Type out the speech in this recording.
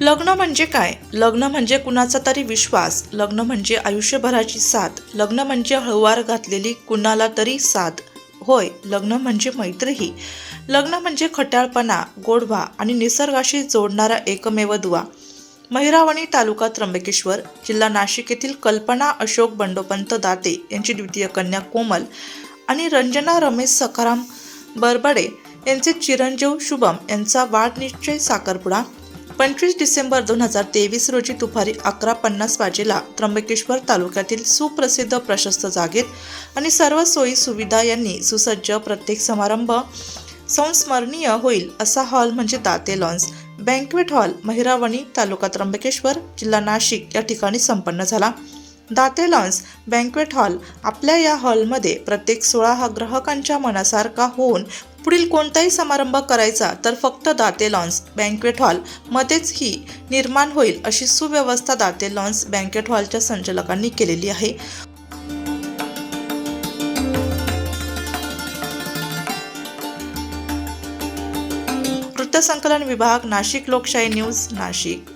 लग्न म्हणजे काय? लग्न म्हणजे कुणाचा तरी विश्वास. लग्न म्हणजे आयुष्यभराची साथ. लग्न म्हणजे हळुवार घातलेली कुणाला तरी साथ. होय लग्न म्हणजे मैत्रीही. लग्न म्हणजे खट्याळपणा गोडवा आणि निसर्गाशी जोडणारा एकमेव दुवा. महिरावणी तालुका त्र्यंबकेश्वर जिल्हा नाशिक येथील कल्पना अशोक बंडोपंत दाते यांची द्वितीय कन्या कोमल आणि रंजना रमेश सखाराम बरबडे यांचे चिरंजीव शुभम यांचा वाढनिश्चय साखरपुडा पंचवीस डिसेंबर दोन हजार तेवीस रोजी दुपारी अकरा पन्नास वाजेला त्र्यंबकेश्वर तालुक्यातील सुप्रसिद्ध प्रशस्त जागेत आणि सर्व सोयी सुविधा यांनी सुसज्ज प्रत्येक समारंभ संस्मरणीय होईल असा हॉल म्हणजे Date lawns. Banquet hall Mahiravani taluka Trimbakeshwar जिल्हा नाशिक या ठिकाणी संपन्न झाला. दाते लॉन्स बँक्वेट हॉल आपल्या या हॉलमध्ये प्रत्येक सोळा हा ग्राहकांच्या मनासारखा होऊन पुढील कोणताही समारंभ करायचा तर फक्त दाते लॉन्स बँक्वेट हॉलमध्येच ही निर्माण होईल अशी सुव्यवस्था दाते लॉन्स बँक्वेट हॉलच्या संचालकांनी केलेली आहे. वृत्तसंकलन विभाग नाशिक लोकशाही न्यूज नाशिक.